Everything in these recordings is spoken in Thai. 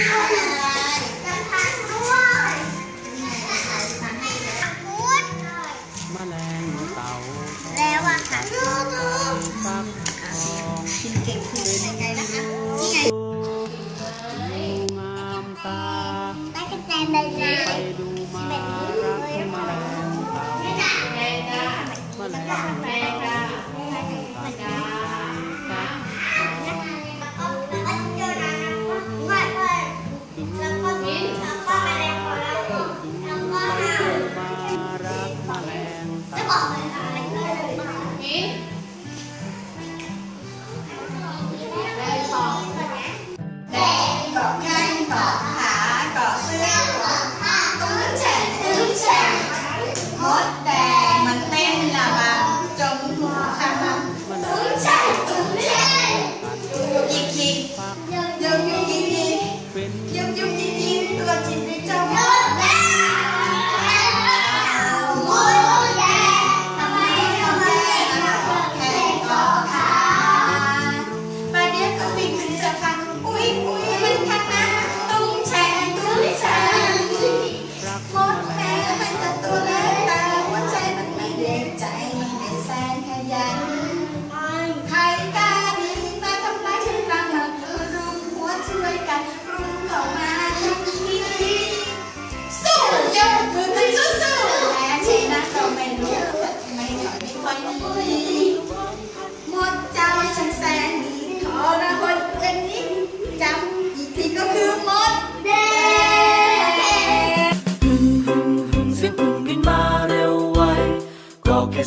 Yeah.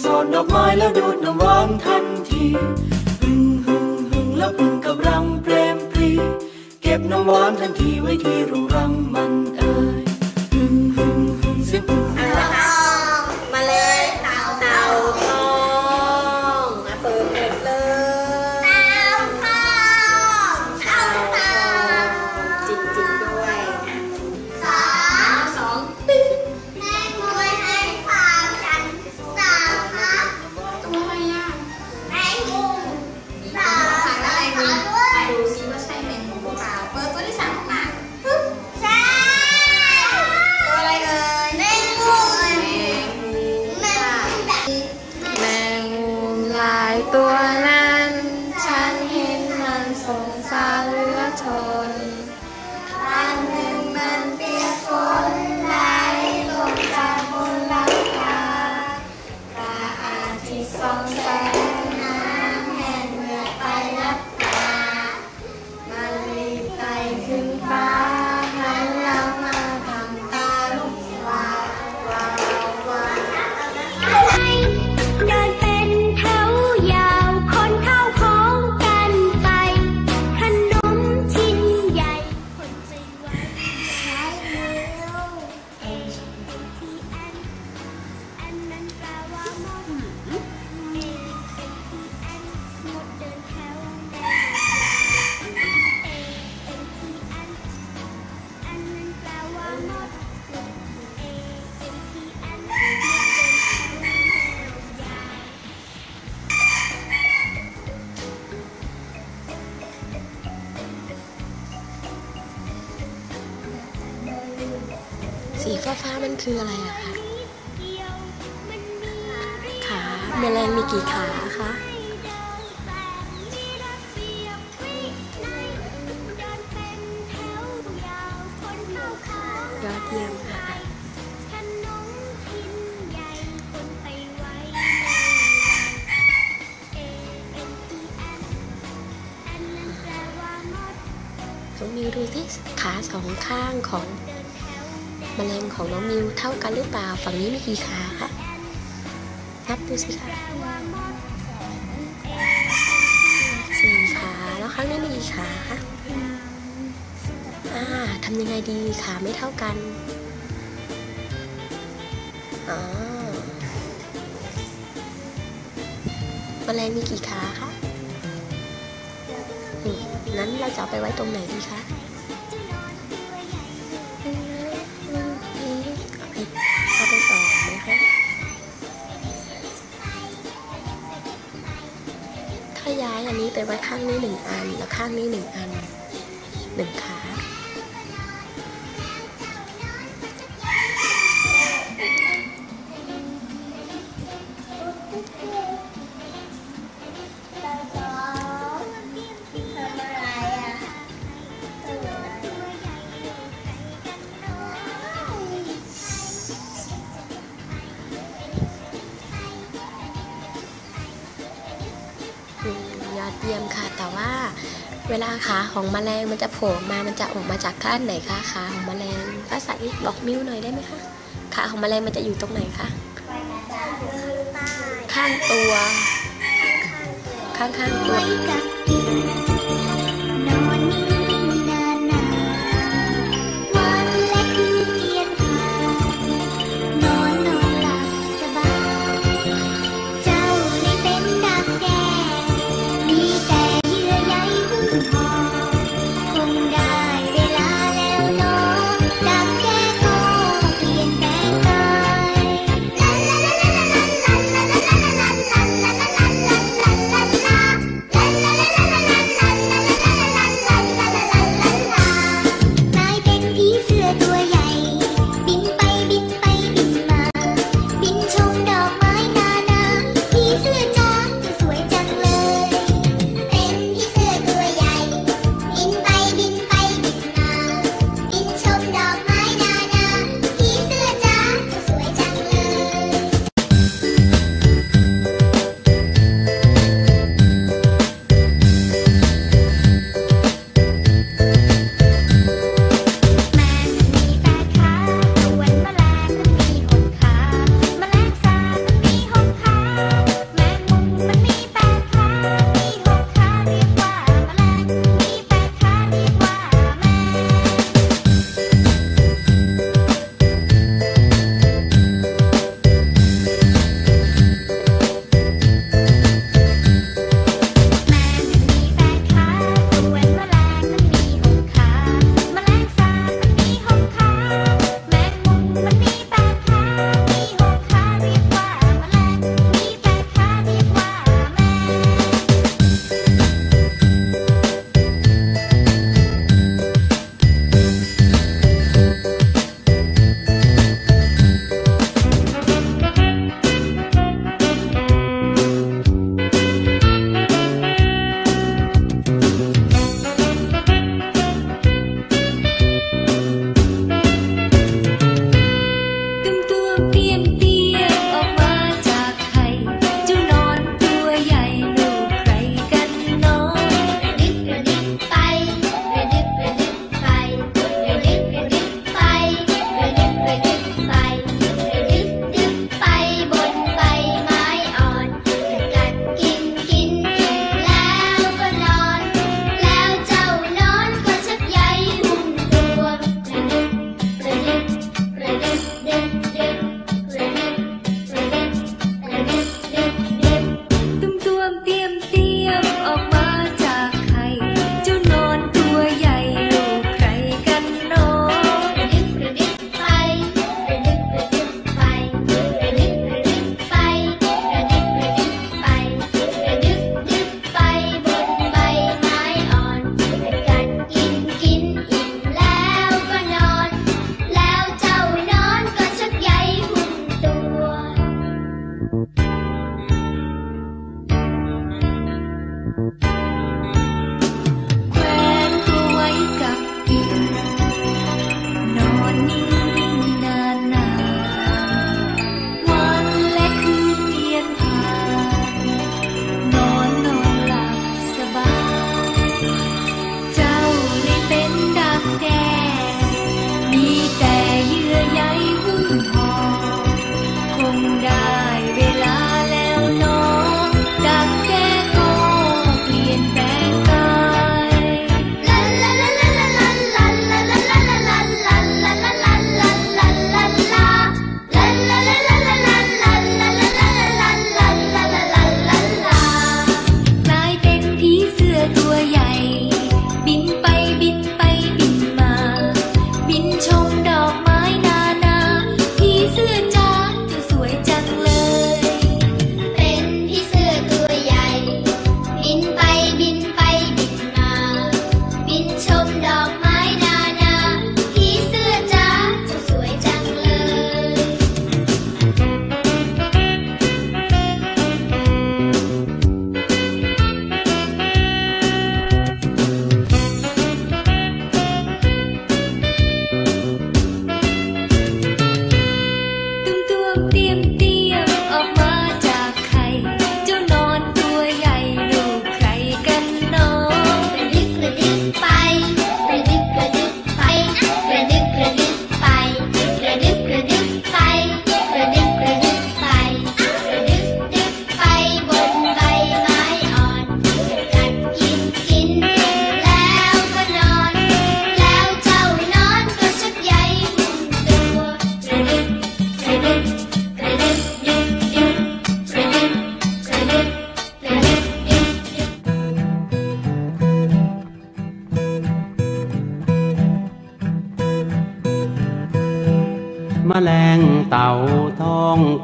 สอนดอกไม้แล้วดูดน้ำหวานทันทีหึงหึงหึงแล้วพึ่งกับรังเปรมปรี เก็บน้ำหวานทันทีไว้ที่รงรังมัน สีฟ้าฟ้ามันคืออะไรอะคะขาแมลงมีกี่ขาคะยอดเยี่ยมค่ะตรงนี้ดูที่ขาสองข้างของ แมลงของน้องมิวเท่ากันหรือเปล่า ฝั่งนี้มีกี่ขาคะนับดูสิคะสี่ขาแล้วข้างนี้มีกี่ขาคะอ่าทำยังไงดีขาไม่เท่ากันอ๋อแมลงมีกี่ขาคะนั้นเราจะไปไว้ตรงไหนดีคะันนี้ไปไว้ข้างนี้หนึ่งอัน แล้วข้างนี้หนึ่งอันหนึ่งครั้ง เวลาขาของแมลงมันจะโผล่มา มันจะออกมาจากข้านไหนคะขาของแมลงภาษาอีกบอกมิ้วหน่อยได้ไหมคะขาของแมลงมันจะอยู่ตรงไหนคะข้างตัว ข้างข้างตัว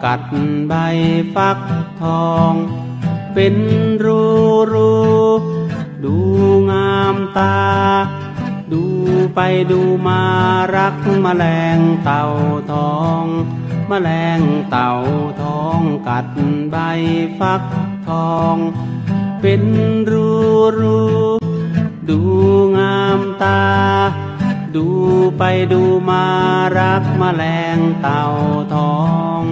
กัดใบฟักทอง เป็นรูรูดูงามตา ดูไปดูมารักแมลงเต่าทองแมลงเต่าทองกัดใบฟักทอง เป็นรูรูดูงามตา ดูไปดูมารักแมลงเต่าทอง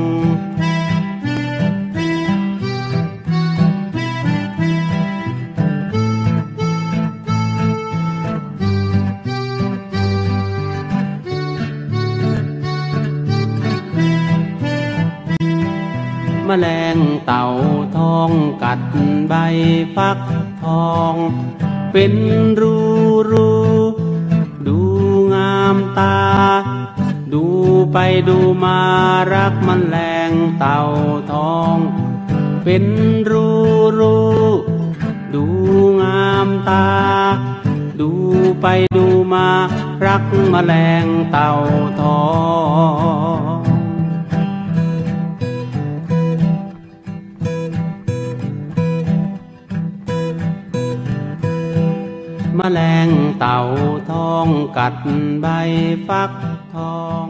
แมลงเต่าทองกัดใบฟักทอง เป็นรูรู ตา ดูไปดูมารักแมันแรงเต่าทอง เป็นรูรูดูงามตา ดูไปดูมารักแมลงเต่าทอง แมลงเต่าทองกัดใบฟักทอง